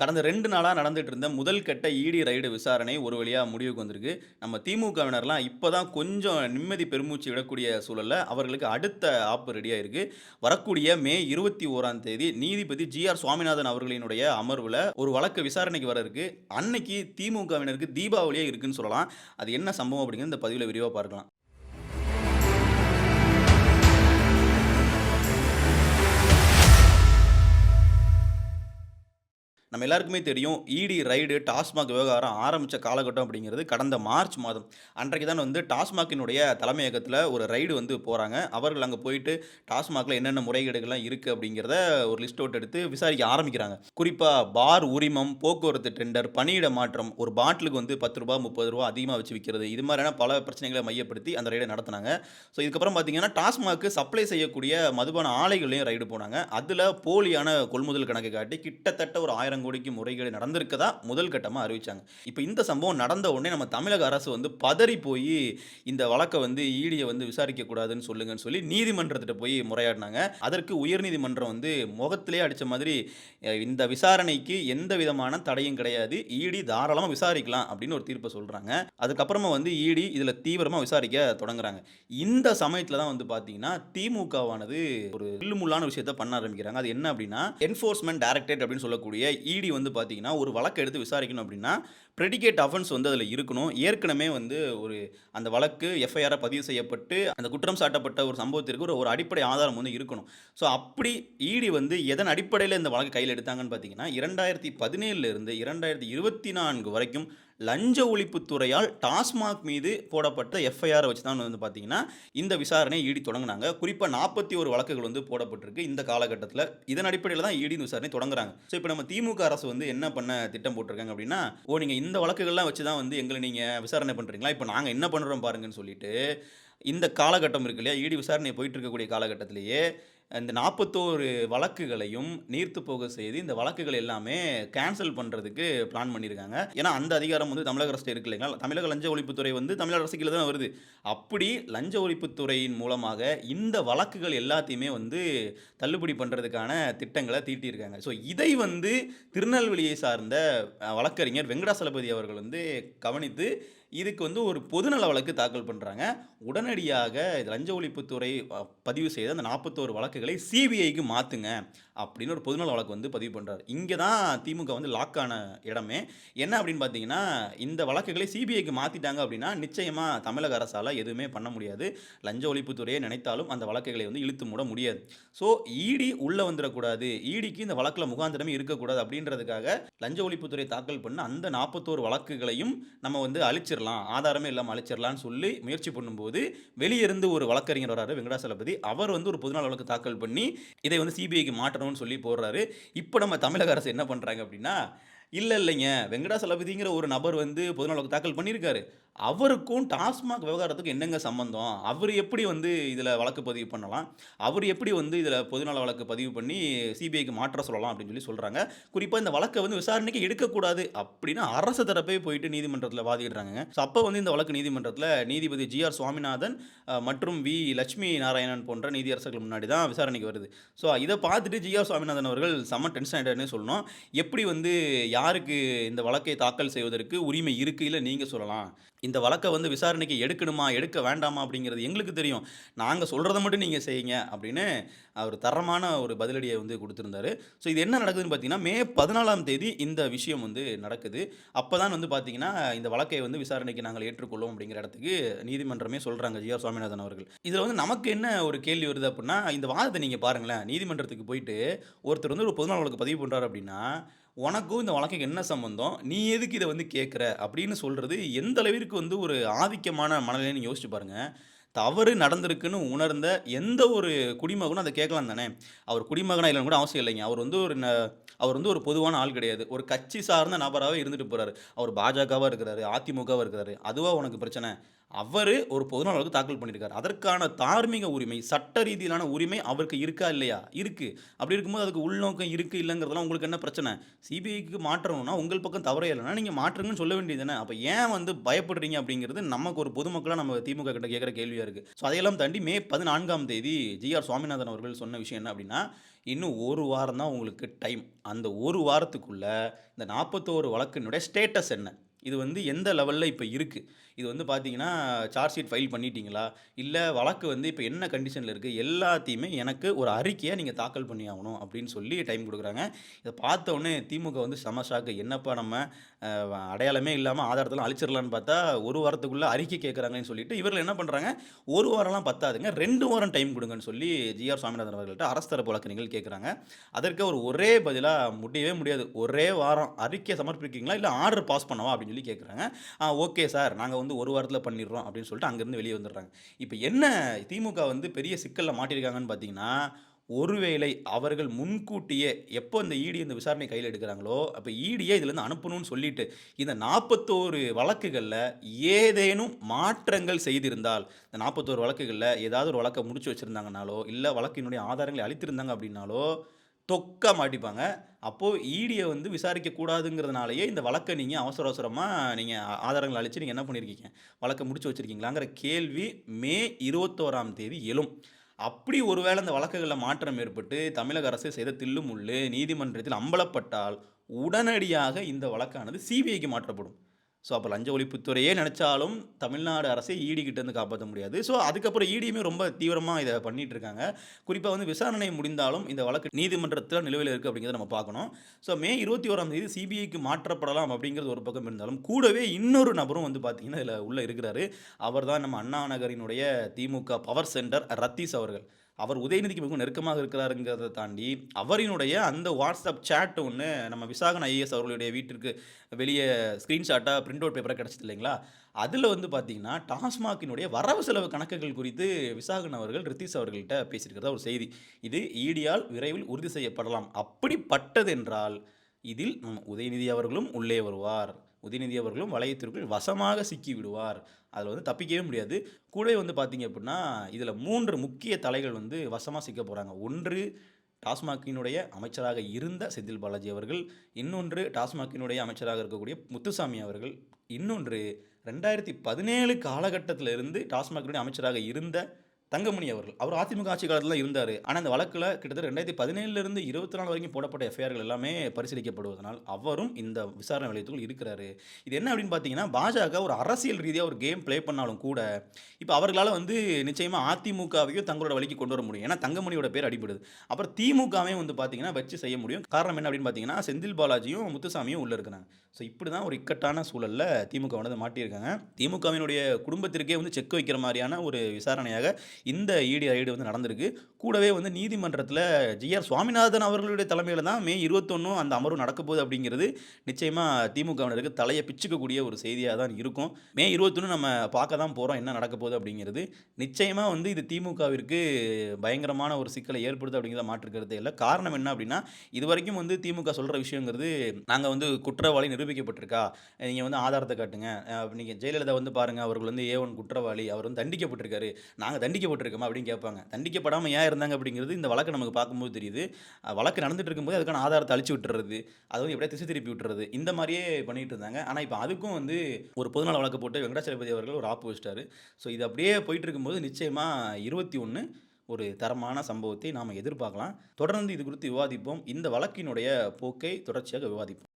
கடந்த ரெண்டு நாளாக நடந்துட்டு இருந்த முதல் கட்ட இடி ரைடு விசாரணை ஒரு வழியாக முடிவுக்கு வந்திருக்கு. நம்ம திமுகவினர்லாம் இப்போ தான் கொஞ்சம் நிம்மதி பெருமூச்சு விடக்கூடிய சூழலில் அவர்களுக்கு அடுத்த ஆப்பு ரெடியாக இருக்குது வரக்கூடிய மே இருபத்தி ஓராம் தேதி நீதிபதி ஜிஆர் சுவாமிநாதன் அவர்களினுடைய அமர்வில் ஒரு வழக்கு விசாரணைக்கு வர இருக்கு. அன்னைக்கு திமுகவினருக்கு தீபாவளியே இருக்குன்னு சொல்லலாம். அது என்ன சம்பவம் அப்படிங்கிறது இந்த பதிவில் விரிவாக பார்க்கலாம். நம்ம எல்லாருக்குமே தெரியும் இடி ரைடு டாஸ்மாக் விவகாரம் ஆரம்பித்த காலகட்டம் அப்படிங்கிறது கடந்த மார்ச் மாதம். அன்றைக்கு தான் வந்து டாஸ்மாகினுடைய தலைமையகத்தில் ஒரு ரைடு வந்து போகிறாங்க அவர்கள் அங்கே போயிட்டு டாஸ்மாகில் என்னென்ன முறைகேடுகள்லாம் இருக்குது அப்படிங்கிறத ஒரு லிஸ்ட் அவுட் எடுத்து விசாரிக்க ஆரம்பிக்கிறாங்க. குறிப்பாக பார் உரிமம் போக்குவரத்து டெண்டர் பணியிட மாற்றம் ஒரு பாட்டிலுக்கு வந்து பத்து ரூபா முப்பது ரூபா அதிகமாக வச்சு விற்கிறது இது மாதிரியான பல பிரச்சனைகளை மையப்படுத்தி அந்த ரைடை நடத்தினாங்க. ஸோ இதுக்கப்புறம் பார்த்தீங்கன்னா டாஸ்மாக்கு சப்ளை செய்யக்கூடிய மதுபான ஆலைகளையும் ரைடு போனாங்க. அதில் போலியான கொள்முதல் கணக்கு காட்டி கிட்டத்தட்ட ஒரு ஆயிரம் கோடிக்கு முறைகேடு நடந்திருக்கதா முதல் கட்டமாக அறிவித்தாங்க இப்போ இந்த சம்பவம் நடந்த உடனே நம்ம தமிழக அரசு வந்து பதறி போய் இந்த வழக்கை வந்து ஈடியை வந்து விசாரிக்கக்கூடாதுன்னு சொல்லுங்கன்னு சொல்லி நீதிமன்றத்திட்ட போய் முறையாடினாங்க. அதற்கு உயர்நீதிமன்றம் வந்து முகத்திலே அடித்த மாதிரி இந்த விசாரணைக்கு எந்த விதமான தடையும் கிடையாது. ஈடி தாராளமாக விசாரிக்கலாம் அப்படின்னு ஒரு தீர்ப்பை சொல்கிறாங்க அதுக்கப்புறமா வந்து ஈடி இதில் தீவிரமாக விசாரிக்க தொடங்குறாங்க. இந்த சமயத்தில் தான் வந்து பார்த்தீங்கன்னா திமுகவானது ஒரு இல்லுமுள்ளான விஷயத்த பண்ண ஆரம்பிக்கிறாங்க. அது என்ன அப்படின்னா என்ஃபோர்ஸ்மெண்ட் டைரக்டரேட் அப்படின்னு சொல்லக்கூடிய இடி வந்து பார்த்தீங்கன்னா ஒரு வழக்கை எடுத்து விசாரிக்கணும் அப்படின்னா ப்ரெடிகேட் அஃபென்ஸ் வந்து அதில் இருக்கணும். ஏற்கனவே வந்து ஒரு அந்த வழக்கு எஃப்ஐஆராக பதிவு செய்யப்பட்டு அந்த குற்றம் சாட்டப்பட்ட ஒரு சம்பவத்திற்கு ஒரு ஒரு அடிப்படை ஆதாரம் வந்து இருக்கணும். ஸோ அப்படி இடி வந்து எதன் அடிப்படையில் இந்த வழக்கு கையில் எடுத்தாங்கன்னு பார்த்தீங்கன்னா இரண்டாயிரத்தி பதினேழுலேருந்து இரண்டாயிரத்தி இருபத்தி நான்கு வரைக்கும் லஞ்ச ஒழிப்புத்துறையால் டாஸ்மாக் மீது போடப்பட்ட எஃப்ஐஆரை வச்சு தான் வந்து பார்த்தீங்கன்னா இந்த விசாரணை இடி தொடங்கினாங்க. குறிப்பாக நாற்பத்தி ஒரு வழக்குகள் வந்து போடப்பட்டிருக்கு இந்த காலகட்டத்தில். இதன் அடிப்படையில் தான் இடி விசாரணை தொடங்குறாங்க. ஸோ இப்போ நம்ம திமுக அரசு வந்து என்ன பண்ண திட்டம் போட்டிருக்காங்க அப்படின்னா ஓ நீங்கள் இந்த வழக்குகள்லாம் வச்சு தான் வந்து எங்களை நீங்கள் விசாரணை பண்ணுறீங்களா இப்போ நாங்கள் என்ன பண்ணுறோம் பாருங்கன்னு சொல்லிட்டு இந்த காலகட்டம் இருக்கு இல்லையா? இடி விசாரணை போயிட்டு இருக்கக்கூடிய காலகட்டத்திலேயே இந்த நாற்பத்தோரு வழக்குகளையும் நீர்த்து போக செய்து இந்த வழக்குகள் எல்லாமே கேன்சல் பண்ணுறதுக்கு பிளான் பண்ணியிருக்காங்க ஏன்னா அந்த அதிகாரம் வந்து தமிழக அரசு இருக்கு இல்லைங்களா? தமிழக லஞ்ச ஒழிப்புத்துறை வந்து தமிழக அரசு கீழே தான் வருது. அப்படி லஞ்ச ஒழிப்புத்துறையின் மூலமாக இந்த வழக்குகள் எல்லாத்தையுமே வந்து தள்ளுபடி பண்ணுறதுக்கான திட்டங்களை தீட்டியிருக்காங்க. ஸோ இதை வந்து திருநெல்வேலியை சார்ந்த வழக்கறிஞர் வெங்கடாசலபதி அவர்கள் வந்து கவனித்து இதுக்கு வந்து ஒரு பொதுநல வழக்கு தாக்கல் பண்ணுறாங்க உடனடியாக இது லஞ்ச ஒழிப்புத்துறை பதிவு செய்த அந்த நாற்பத்தோரு வழக்குகளை சிபிஐக்கு மாற்றுங்க அப்படின்னு ஒரு பொதுநல வழக்கு வந்து பதிவு பண்ணுறாரு இங்கே தான் திமுக வந்து லாக் ஆன இடமே. என்ன அப்படின்னு பார்த்தீங்கன்னா இந்த வழக்குகளை சிபிஐக்கு மாற்றிட்டாங்க அப்படின்னா நிச்சயமாக தமிழக அரசால் எதுவுமே பண்ண முடியாது. லஞ்ச ஒழிப்புத்துறையை நினைத்தாலும் அந்த வழக்குகளை வந்து இழுத்து மூட முடியாது. ஸோ இடி உள்ளே வந்துடக்கூடாது. இடிக்கு இந்த வழக்கில் முகாந்திரமே இருக்கக்கூடாது அப்படின்றதுக்காக லஞ்ச ஒழிப்புத்துறை தாக்கல் பண்ண அந்த நாற்பத்தோரு வழக்குகளையும் நம்ம வந்து அழிச்சிடலாம் ஆதாரமே இல்லாமல் அழிச்சிடலாம்னு சொல்லி முயற்சி பண்ணும்போது வெளியிருந்து ஒரு வழக்கறிஞர் வராரு வெங்கடாசலபதி. அவர் வந்து ஒரு பொதுநாள் வழக்கு தாக்கல் பண்ணி இதை வந்து சிபிஐக்கு மாற்றணும்னு சொல்லி போடுறாரு. இப்போ நம்ம தமிழக அரசு என்ன பண்ணுறாங்க அப்படின்னா இல்லை இல்லைங்க வெங்கடாசலபதிங்கிற ஒரு நபர் வந்து பொதுநலவுக்கு தாக்கல் பண்ணியிருக்காரு. அவருக்கும் டாஸ்மாக் விவகாரத்துக்கும் என்னங்க சம்பந்தம்? அவர் எப்படி வந்து இதில் வழக்கு பதிவு பண்ணலாம்? அவர் எப்படி வந்து இதில் பொதுநல வழக்கு பதிவு பண்ணி சிபிஐக்கு மாற்ற சொல்லலாம் அப்படின்னு சொல்லி சொல்கிறாங்க குறிப்பாக இந்த வழக்கை வந்து விசாரணைக்கு எடுக்கக்கூடாது அப்படின்னு அரசு தரப்பே போயிட்டு நீதிமன்றத்தில் வாதிடுறாங்க ஸோ அப்போ வந்து இந்த வழக்கு நீதிமன்றத்தில் நீதிபதி ஜிஆர் சுவாமிநாதன் மற்றும் வி லட்சுமி நாராயணன் போன்ற நீதியரசர்கள் முன்னாடி தான் விசாரணைக்கு வருது. ஸோ இதை பார்த்துட்டு ஜிஆர் சுவாமிநாதன் அவர்கள் செம்ம டென்ஷன் ஆகிட்டாருன்னு சொல்லணும். எப்படி வந்து யாருக்கு இந்த வழக்கை தாக்கல் செய்வதற்கு உரிமை இருக்குது இல்லை நீங்கள் சொல்லலாம்? இந்த வழக்கை வந்து விசாரணைக்கு எடுக்கணுமா எடுக்க வேண்டாமா அப்படிங்கிறது எங்களுக்கு தெரியும். நாங்கள் சொல்கிறத மட்டும் நீங்கள் செய்யுங்க அப்படின்னு அவர் தரமான ஒரு பதிலடியை வந்து கொடுத்துருந்தாரு. ஸோ இது என்ன நடக்குதுன்னு பார்த்தீங்கன்னா மே பதினாலாம் தேதி இந்த விஷயம் வந்து நடக்குது. அப்போ தான் வந்து பார்த்தீங்கன்னா இந்த வழக்கை வந்து விசாரணைக்கு நாங்கள் ஏற்றுக்கொள்வோம் அப்படிங்கிற இடத்துக்கு நீதிமன்றமே சொல்கிறாங்க ஜிஆர் சுவாமிநாதன் அவர்கள். இதில் வந்து நமக்கு என்ன ஒரு கேள்வி வருது அப்படின்னா இந்த வாதத்தை நீங்கள் பாருங்களேன். நீதிமன்றத்துக்கு போயிட்டு ஒருத்தர் வந்து ஒரு பொதுநாள் வழக்கு பதிவு பண்ணுறாரு அப்படின்னா உனக்கும் இந்த வழக்குக்கு என்ன சம்மந்தம் நீ எதுக்கு இதை வந்து கேட்குற அப்படின்னு சொல்கிறது எந்த அளவிற்கு வந்து ஒரு ஆதிக்கமான மனநிலைன்னு யோசிச்சு பாருங்கள் தவறு நடந்திருக்குன்னு உணர்ந்த எந்த ஒரு குடிமகனும் அதை கேட்கலாம் தானே? அவர் குடிமகனாக இல்லைன்னு கூட அவசியம் இல்லைங்க. அவர் வந்து ஒரு ந- அவர் வந்து ஒரு பொதுவான ஆள் கிடையாது. ஒரு கட்சி சார்ந்த நபராகவே இருந்துட்டு போகிறாரு அவர் பாஜகவாக இருக்கிறாரு அதிமுகவாக இருக்கிறாரு. அதுவாக உனக்கு பிரச்சனை? அவர் ஒரு பொதுநாள் தாக்கல் பண்ணியிருக்காரு. அதற்கான தார்மீக உரிமை சட்ட ரீதியிலான உரிமை அவருக்கு இருக்கா இல்லையா? இருக்குது அப்படி இருக்கும்போது அதுக்கு உள்நோக்கம் இருக்குது இல்லைங்கிறதெல்லாம் உங்களுக்கு என்ன பிரச்சனை? சிபிஐக்கு மாற்றணும்னா உங்கள் பக்கம் தவறே இல்லைன்னா நீங்கள் மாற்றுங்கன்னு சொல்ல வேண்டியது தானே அப்போ ஏன் வந்து பயப்படுறீங்க அப்படிங்கிறது நமக்கு ஒரு பொதுமக்களாக நம்ம திமுக கிட்ட கேட்குற கேள்வியாக இருக்குது ஸோ அதையெல்லாம் தாண்டி மே பதினான்காம் தேதி ஜிஆர் சுவாமிநாதன் அவர்கள் சொன்ன விஷயம் என்ன அப்படின்னா இன்னும் ஒரு வாரம் தான் உங்களுக்கு டைம் அந்த ஒரு வாரத்துக்குள்ளே இந்த நாற்பத்தோரு வழக்கினுடைய ஸ்டேட்டஸ் என்ன? இது வந்து எந்த லெவலில் இப்போ இருக்குது இது வந்து பார்த்தீங்கன்னா சார்ஜ் ஷீட் ஃபைல் பண்ணிட்டீங்களா? இல்லை வழக்கு வந்து இப்போ என்ன கண்டிஷனில் இருக்குது எல்லாத்தையுமே எனக்கு ஒரு அறிக்கையை நீங்கள் தாக்கல் பண்ணி ஆகணும் அப்படின்னு சொல்லி டைம் கொடுக்குறாங்க. இதை பார்த்த உடனே திமுக வந்து சமஷாக்கு என்னப்பா நம்ம அடையாளமே இல்லாமல் ஆதாரத்தெல்லாம் அழிச்சிடலான்னு பார்த்தா ஒரு வாரத்துக்குள்ளே அறிக்கை கேட்குறாங்கன்னு சொல்லிட்டு இவர்கள் என்ன பண்ணுறாங்க ஒரு வாரம்லாம் பத்தாதுங்க. ரெண்டு வாரம் டைம் கொடுங்கன்னு சொல்லி ஜிஆர் சுவாமிநாதன் அவர்கள்ட்ட அரசு தரப்பு வழக்கறிஞர்கள் கேட்குறாங்க அதற்கு ஒரு ஒரே பதிலாக முடியவே முடியாது. ஒரே வாரம் அறிக்கை சமர்ப்பிக்கிறீங்களா? இல்லை ஆர்டர் பாஸ் பண்ணவா அப்படின்னு சொல்லி கேட்குறாங்க ஆ ஓகே சார் நாங்கள் வந்து ஒரு வாரத்தில் பண்ணிடுறோம் அப்படின்னு சொல்லிட்டு அங்கேருந்து வெளியே வந்துடுறாங்க. இப்போ என்ன திமுக வந்து பெரிய சிக்கலில் மாட்டியிருக்காங்கன்னு பார்த்தீங்கன்னா ஒருவேளை அவர்கள் முன்கூட்டியே எப்போ இந்த இடி இந்த விசாரணை கையில் எடுக்கிறாங்களோ அப்போ ஈடியை இதுலேருந்து அனுப்பணும்னு சொல்லிட்டு இந்த நாற்பத்தோரு வழக்குகளில் ஏதேனும் மாற்றங்கள் செய்திருந்தால் இந்த நாற்பத்தோரு வழக்குகளில் ஏதாவது ஒரு வழக்கை முடிச்சு வச்சுருந்தாங்கனாலோ இல்லை வழக்கினுடைய ஆதாரங்களை அளித்திருந்தாங்க அப்படின்னாலோ தொக்க மாட்டிப்பாங்க அப்போது ஈடியை வந்து விசாரிக்கக்கூடாதுங்கிறதுனாலயே இந்த வழக்கை நீங்கள் அவசர அவசரமாக நீங்கள் ஆதாரங்கள் அழித்து நீங்கள் என்ன பண்ணியிருக்கீங்க வழக்கை முடிச்சு வச்சுருக்கீங்களாங்கிற கேள்வி மே இருபத்தோராம் தேதி எழும். அப்படி ஒருவேளை இந்த வழக்குகளில் மாற்றம் ஏற்பட்டு தமிழக அரசு செய்த தில்லுமுள்ளு நீதிமன்றத்தில் அம்பலப்பட்டால் உடனடியாக இந்த வழக்கானது சிபிஐக்கு மாற்றப்படும். ஸோ அப்போ லஞ்ச ஒழிப்புத்துறையே நினச்சாலும் தமிழ்நாடு அரசை ஈடி கிட்டேருந்து காப்பாற்ற முடியாது. ஸோ அதுக்கப்புறம் ஈடியுமே ரொம்ப தீவிரமாக இதை பண்ணிட்டு இருக்காங்க குறிப்பாக வந்து விசாரணை முடிந்தாலும் இந்த வழக்கு நீதிமன்றத்தில் நிலுவையில் இருக்குது அப்படிங்கிறத நம்ம பார்க்கணும். ஸோ மே இருபத்தி ஓராம் தேதி சிபிஐக்கு மாற்றப்படலாம் அப்படிங்கிறது ஒரு பக்கம் இருந்தாலும் கூடவே இன்னொரு நபரும் வந்து பார்த்தீங்கன்னா இதில் உள்ளே இருக்கிறாரு. அவர் தான் நம்ம அண்ணா நகரினுடைய திமுக பவர் சென்டர் ரத்தீஸ் அவர்கள். அவர் உதயநிதிக்கு மிகவும் நெருக்கமாக இருக்கிறாருங்கிறத தாண்டி அவரினுடைய அந்த வாட்ஸ்அப் சேட் ஒன்று நம்ம விசாகன் ஐஏஎஸ் அவர்களுடைய வீட்டிற்கு வெளியே ஸ்க்ரீன்ஷாட்டாக பிரிண்ட் அவுட் பேப்பராக கிடச்சிது இல்லைங்களா? அதில் வந்து பார்த்தீங்கன்னா டாஸ்மாகினுடைய வரவு செலவு கணக்குகள் குறித்து விசாகன் அவர்கள் ரித்தீஷ் அவர்கள்ட்ட பேசியிருக்கிறதா ஒரு செய்தி. இது ஈடியால் விரைவில் உறுதி செய்யப்படலாம். அப்படிப்பட்டதென்றால் இதில் நம்ம உதயநிதி அவர்களும் உள்ளே வருவார். உதயநிதி அவர்களும் வளையத்திற்குள் வசமாக சிக்கி விடுவார். அதில் வந்து தப்பிக்கவே முடியாது. கூடவே வந்து பார்த்தீங்க அப்படின்னா இதில் மூன்று முக்கிய தலைகள் வந்து வசமாக சிக்க போகிறாங்க ஒன்று டாஸ்மாகினுடைய அமைச்சராக இருந்த செந்தில் பாலாஜி அவர்கள் இன்னொன்று டாஸ்மாகினுடைய அமைச்சராக இருக்கக்கூடிய முத்துசாமி அவர்கள் இன்னொன்று ரெண்டாயிரத்தி பதினேழு காலகட்டத்தில் இருந்து டாஸ்மாகினுடைய அமைச்சராக இருந்த தங்கமணி அவர்கள். அவர் அதிமுக ஆட்சி காலத்தில் தான் இருந்தார். ஆனால் அந்த வழக்கில் கிட்டத்தட்ட ரெண்டாயிரத்தி பதினேழுலேருந்து இருபத்தி நாலு வரைக்கும் போடப்பட்ட எஃப்ஐஆர்கள் எல்லாமே பரிசீலிக்கப்படுவதனால் அவரும் இந்த விசாரணை நிலையத்துக்குள் இருக்கிறாரு. இது என்ன அப்படின்னு பார்த்தீங்கன்னா பாஜக ஒரு அரசியல் ரீதியாக ஒரு கேம் ப்ளே பண்ணாலும் கூட இப்போ அவர்களால் வந்து நிச்சயமாக அதிமுகவையும் தங்களோட வழிக்கு கொண்டு வர முடியும். ஏன்னா தங்கமணியோட பேர் அடிபடுது. அப்புறம் திமுகவையும் வந்து பார்த்தீங்கன்னா வச்சு செய்ய முடியும். காரணம் என்ன அப்படின்னு பார்த்தீங்கன்னா செந்தில் பாலாஜியும் முத்துசாமியும் உள்ளே இருக்கிறாங்க. ஸோ இப்படி தான் ஒரு இக்கட்டான சூழலில் திமுக வந்து மாட்டியிருக்காங்க. திமுகவினுடைய குடும்பத்திற்கே வந்து செக் வைக்கிற மாதிரியான ஒரு விசாரணையாக இந்த இடி ரைடு வந்து நடந்திருக்கு. கூடவே வந்து நீதிமன்றத்தில் ஜிஆர் சுவாமிநாதன் அவர்களுடைய தலைமையில் தான் மே இருபத்தொன்னும் அந்த அமர்வு நடக்க போகுது அப்படிங்கிறது நிச்சயமாக திமுகவினருக்கு தலையை பிச்சுக்கக்கூடிய ஒரு செய்தியாக தான் இருக்கும். மே இருபத்தொன்று நம்ம பார்க்க தான் போகிறோம் என்ன நடக்க போகுது அப்படிங்கிறது. நிச்சயமாக வந்து இது திமுகவிற்கு பயங்கரமான ஒரு சிக்கலை ஏற்படுது அப்படிங்கிறத மாற்றுக்கிறது இல்லை. காரணம் என்ன அப்படின்னா இது வரைக்கும் வந்து திமுக சொல்கிற விஷயங்கிறது நாங்கள் வந்து குற்றவாளி நிரூபிக்கப்பட்டிருக்கா? நீங்கள் வந்து ஆதாரத்தை காட்டுங்க. நீங்கள் ஜெயலலிதா வந்து பாருங்கள் அவர்கள் வந்து ஏ ஒன் குற்றவாளி அவர் வந்து தண்டிக்கப்பட்டிருக்காரு. நாங்கள் தண்டிக்கப்பட்டிருக்கமா அப்படின்னு கேட்பாங்க. தண்டிக்கப்படாமல் ஏன் இருந்தாங்க அப்படிங்கிறது இந்த வழக்கு நமக்கு பார்க்கும்போது தெரியுது. வழக்கு நடந்துட்டு இருக்கும்போது அதுக்கான ஆதாரத்தை அழிச்சு விட்டுறது அது வந்து எப்படியா திசை திருப்பி விட்டுறது இந்த மாதிரியே பண்ணிட்டு இருந்தாங்க. ஆனால் இப்போ அதுக்கும் வந்து ஒரு பொதுநல வழக்கு போட்டு வெங்கடாச்சலபதி அவர்கள் ஒரு ஆப்பு வச்சிட்டாரு. ஸோ இது அப்படியே போயிட்டு இருக்கும்போது நிச்சயமாக இருபத்தி ஒன்று ஒரு தரமான சம்பவத்தை நாம் எதிர்பார்க்கலாம். தொடர்ந்து இது குறித்து விவாதிப்போம். இந்த வழக்கினுடைய போக்கை தொடர்ச்சியாக விவாதிப்போம்.